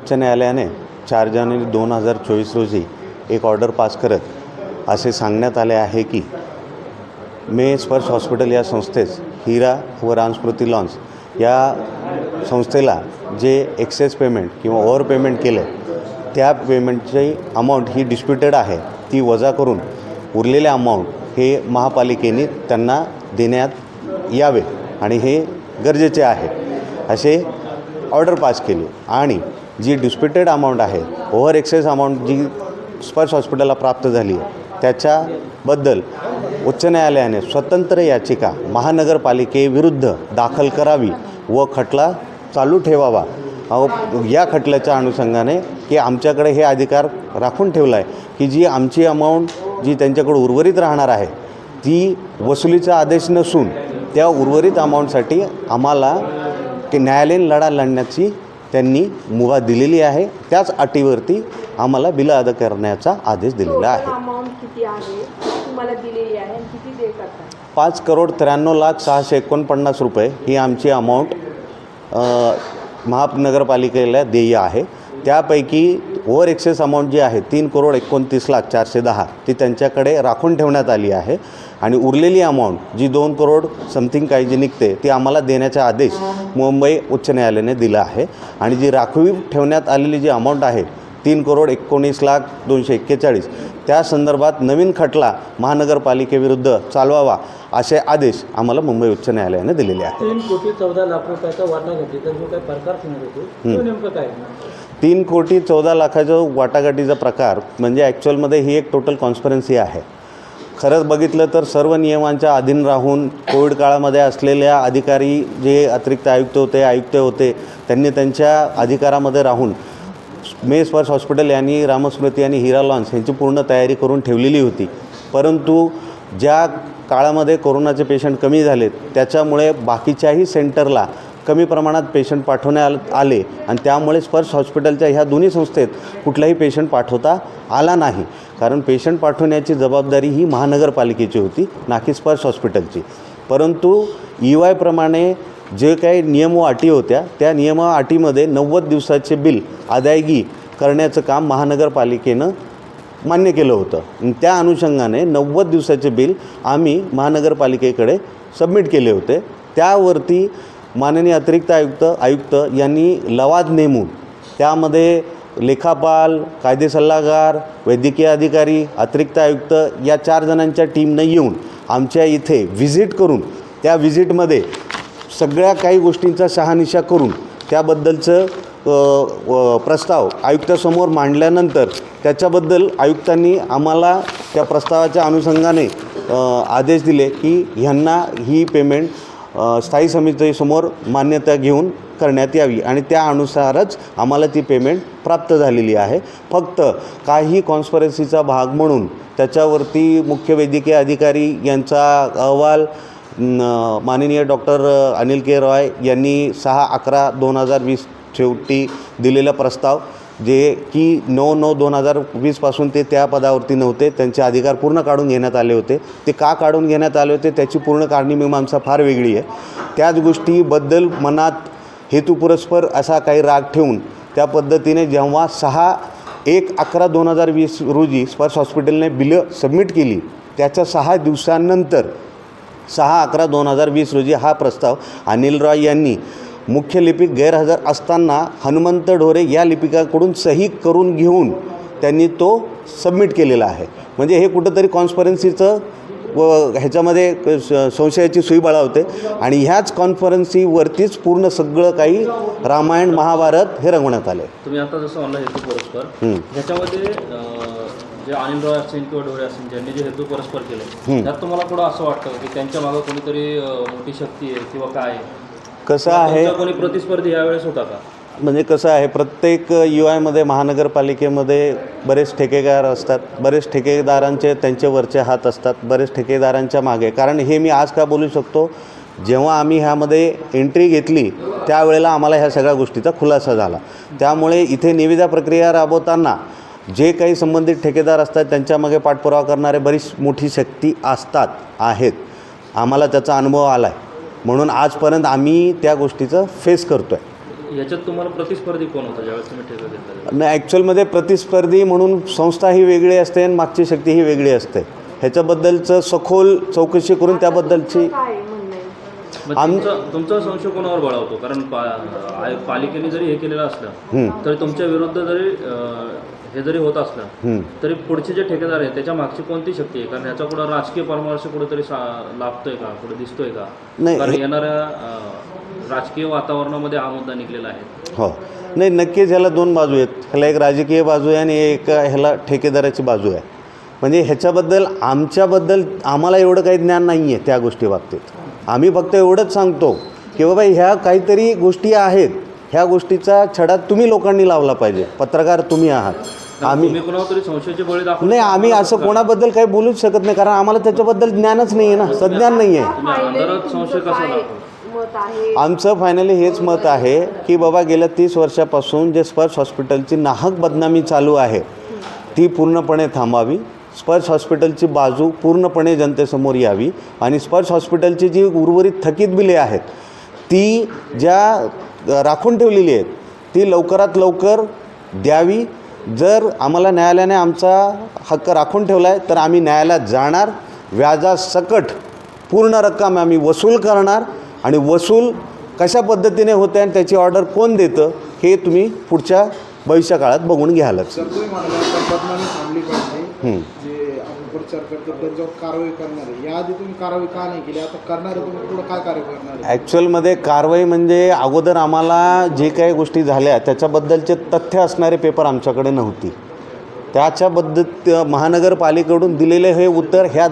उच्च न्यायालयाने चार जानेवारी दोन हजार चोवीस रोजी एक ऑर्डर पास करत असे सांगण्यात आले आहे की मे स्पर्श हॉस्पिटल या संस्थेस हिरा व रामस्मृती लॉन्स या संस्थेला जे एक्सेस पेमेंट किंवा ओव्हर पेमेंट केलं त्या पेमेंटची अमाऊंट ही डिस्प्युटेड आहे. ती वजा करून उरलेले अमाऊंट हे महापालिकेने त्यांना देण्यात यावे आणि हे गरजेचे आहे. असे ऑर्डर पास केली आणि जी डिस्प्युटेड अमाऊंट आहे ओव्हर एक्सेस अमाऊंट जी स्पर्श हॉस्पिटलला प्राप्त झाली आहे त्याच्याबद्दल उच्च न्यायालयाने स्वतंत्र याचिका महानगरपालिकेविरुद्ध दाखल करावी व खटला चालू ठेवावा. अहो या खटल्याच्या अनुषंगाने की आमच्याकडे हे अधिकार राखून ठेवला आहे की जी आमची अमाऊंट जी त्यांच्याकडे उर्वरित राहणार आहे ती वसुलीचा आदेश नसून त्या उर्वरित अमाऊंटसाठी आम्हाला की न्यायालयीन लढा लढण्याची त्यांनी मुभा दिलेली आहे. त्याच अटीवरती आम्हाला बिलं अदा करण्याचा आदेश दिलेला आहे. पाच करोड त्र्याण्णव लाख सहाशे एकोणपन्नास रुपये ही आमची अमाऊंट महानगरपालिकेला देय आहे. त्यापैकी ओव्हर एक्सेस अमाऊंट जी आहे तीन करोड एकोणतीस लाख चारशे दहा ती त्यांच्याकडे राखून ठेवण्यात आली आहे. आणि उरलेली अमाऊंट जी दोन करोड समथिंग काही जी निघते ती आम्हाला देण्याचा आदेश मुंबई उच्च न्यायालयाने दिला आहे. आणि जी राखीव ठेवण्यात आलेली जी अमाऊंट आहे तीन करोड एकोणीस लाख दोनशे एक्केचाळीस त्या संदर्भात नवीन खटला महानगरपालिकेविरुद्ध चालवावा असे आदेश आम्हाला मुंबई उच्च न्यायालयाने दिलेले आहेत. तीन कोटी चौदा लाख रुपयाचा वाटाघाटीचा जो काही प्रकार नेमकं काय तीन कोटी चौदा लाखाचं वाटाघाटीचा प्रकार म्हणजे ॲक्च्युअलमध्ये ही एक टोटल कॉन्स्परन्सी आहे. खरंच बघितलं तर सर्व नियमांच्या अधीन राहून कोविड काळामध्ये असलेल्या अधिकारी जे अतिरिक्त आयुक्त होते आयुक्त होते त्यांनी त्यांच्या अधिकारामध्ये राहून मे स्पर्श हॉस्पिटल यांनी रामस्मृती आणि हिरा लॉन्स यांची पूर्ण तयारी करून ठेवलेली होती. परंतु ज्या काळामध्ये कोरोनाचे पेशंट कमी झालेत त्याच्यामुळे बाकीच्याही सेंटरला कमी प्रमाणात पेशंट पाठवण्यात आले आणि त्यामुळे स्पर्श हॉस्पिटलच्या ह्या दोन्ही संस्थेत कुठलाही पेशंट पाठवता आला नाही. कारण पेशंट पाठवण्याची जबाबदारी ही महानगरपालिकेची होती ना की स्पर्श हॉस्पिटलची. परंतु ई वायप्रमाणे जे काही नियम व अटी होत्या त्या नियम व अटीमध्ये नव्वद दिवसाचे बिल अदायगी करण्याचं काम महानगरपालिकेनं मान्य केलं होतं. त्या अनुषंगाने नव्वद दिवसाचे बिल आम्ही महानगरपालिकेकडे सबमिट केले होते. त्यावरती माननीय अतिरिक्त आयुक्त आयुक्त यांनी लवाद नेमून त्यामध्ये लेखापाल कायदे सल्लागार वैद्यकीय अधिकारी अतिरिक्त आयुक्त या चार जणांच्या टीमनं येऊन आमच्या इथे व्हिजिट करून त्या व्हिजिटमध्ये सगळ्या काही गोष्टींचा शहानिशा करून त्याबद्दलचं प्रस्ताव आयुक्तासमोर मांडल्यानंतर त्याच्याबद्दल आयुक्तांनी आम्हाला त्या प्रस्तावाच्या अनुषंगाने आदेश दिले की ह्यांना ही पेमेंट स्थायी समितीसमोर मान्यता घेऊन करण्यात यावी. आणि त्या अनुसारच आम्हाला ती पेमेंट प्राप्त झालेली आहे. फक्त काही कॉन्स्परन्सीचा भाग म्हणून त्याच्यावरती मुख्य वैद्यकीय अधिकारी यांचा अहवाल माननीय डॉक्टर अनिल के रॉय यांनी सहा अकरा दोन हजार वीस शेवटी दिलेला प्रस्ताव जे की नऊ नऊ दोन हजार वीसपासून ते त्या पदावरती नव्हते. त्यांचे अधिकार पूर्ण काढून घेण्यात आले होते. ते का काढून घेण्यात आले होते त्याची पूर्ण कारणीमीमांसा फार वेगळी आहे. त्याच गोष्टीबद्दल मनात हेतुपुरस्पर असा काही राग ठेवून त्या पद्धतीने जेव्हा सहा एक अकरा दोन हजार वीस रोजी स्पर्श हॉस्पिटलने बिलं सबमिट केली त्याच्या सहा दिवसांनंतर सहा अकरा दोन हजार वीस रोजी हा प्रस्ताव अनिल रॉय यांनी मुख्य लिपिक गैरहजर असताना हनुमंत ढोरे या लिपिकाकडून सही करून घेऊन त्यांनी तो सबमिट केलेला आहे म्हणजे हे कुठंतरी कॉन्स्परन्सीचं व ह्याच्यामध्ये संशयाची सुई बळावते आणि ह्याच कॉन्फरन्सीवरतीच पूर्ण सगळं काही रामायण महाभारत हे रंगवण्यात आले तुम्ही आता जसं ऑनलाईन हेतू परस्पर. ह्याच्यामध्ये जे अनिल रॉय असतील किंवा डोळे असतील ज्यांनी जे हेतू परस्पर केले त्यात तुम्हाला कुठं असं वाटतं की त्यांच्या मागं कोणीतरी मोठी शक्ती आहे किंवा काय आहे? कसं आहे तुमचा कोणी प्रतिस्पर्धी यावेळेस होता का? म्हणजे कसं आहे प्रत्येक यू आयमध्ये महानगरपालिकेमध्ये बरेच ठेकेदार असतात. बरेच ठेकेदारांचे त्यांचे वरचे हात असतात. बरेच ठेकेदारांच्या मागे. कारण हे मी आज का बोलू शकतो? जेव्हा आम्ही ह्यामध्ये एंट्री घेतली त्यावेळेला आम्हाला ह्या सगळ्या गोष्टीचा खुलासा झाला. त्यामुळे इथे निविदा प्रक्रिया राबवताना जे काही संबंधित ठेकेदार असतात त्यांच्यामागे पाठपुरावा करणारे बरीच मोठी शक्ती असतात आहेत. आम्हाला त्याचा अनुभव आला आहे म्हणून आजपर्यंत आम्ही त्या गोष्टीचं फेस करतो आहे याच्यात तुम्हाला प्रतिस्पर्धी कोण होता ज्यावेळेस तुम्ही ठेका घेतला? नाही ॲक्च्युअलमध्ये प्रतिस्पर्धी म्हणून संस्था ही वेगळी असते आणि मागची शक्ती ही वेगळी असते. ह्याच्याबद्दलचं सखोल चौकशी करून त्याबद्दलची आम- तुमचा तुमचा संशय कोणावर बळावतो कारण पा पालिकेने जरी हे केलेलं असलं तरी तुमच्या विरुद्ध जरी अं, हे जरी होत असलं. तरी पुढचे जे ठेकेदार आहेत त्याच्या मागची कोणती शक्ती आहे? कारण ह्याचा कुठं राजकीय परामर्श कुठेतरी लाभतोय का? कुठे दिसतोय का? नाही, कारण येणाऱ्या राजकीय वातावरणामध्ये हा मुद्दा निघलेला आहे. हो. नाही नक्कीच ह्याला दोन बाजू आहेत. ह्याला एक राजकीय बाजू आहे आणि एक ह्याला ठेकेदाराची बाजू आहे. म्हणजे ह्याच्याबद्दल आमच्याबद्दल आम्हाला एवढं काही ज्ञान नाही आहे त्या गोष्टी बाबतीत. आम्ही फक्त एवढंच सांगतो की बाबा ह्या काहीतरी गोष्टी आहेत. ह्या गोष्टीचा छडा तुम्ही लोकांनी लावला पाहिजे. पत्रकार तुम्ही आहात. आम्ही नाही आम्ही असं कोणाबद्दल काही बोलूच शकत नाही कारण आम्हाला त्याच्याबद्दल ज्ञानच नाही आहे ना सज्ञान नाही आहे? आमचं फायनली हेच मत आहे की बाबा गेल्या तीस वर्षापासून जे स्पर्श हॉस्पिटलची नाहक बदनामी चालू आहे ती पूर्णपणे थांबावी. स्पर्श हॉस्पिटलची बाजू पूर्णपणे जनतेसमोर यावी आणि स्पर्श हॉस्पिटलची जी उर्वरित थकीत बिले आहेत ती ज्या राखून ठेवलेली आहेत ती लवकरात लवकर द्यावी. जर आम्हाला न्यायालयाने आमचा हक्क राखून ठेवला आहे तर आम्ही न्यायालयात जाणार. व्याजासकट पूर्ण रक्कम आम्ही वसूल करणार आणि वसूल कशा पद्धतीने होते आणि त्याची ऑर्डर कोण देतं हे तुम्ही पुढच्या भविष्यकाळात बघून घ्यालच. विचार तुम्ही करतो त्यांच्यावर कारवाई करणार आहे. याआधी तुम्ही कारवाई का नाही केली? आता करणार आहे तुम्ही पुढे काय कारवाई करणार आहे? ॲक्च्युअलमध्ये कारवाई म्हणजे अगोदर आम्हाला जे काही गोष्टी झाल्या त्याच्याबद्दलचे तथ्य असणारे पेपर आमच्याकडे नव्हती. त्याच्याबद्दल महानगरपालिकेकडून दिलेले हे उत्तर ह्या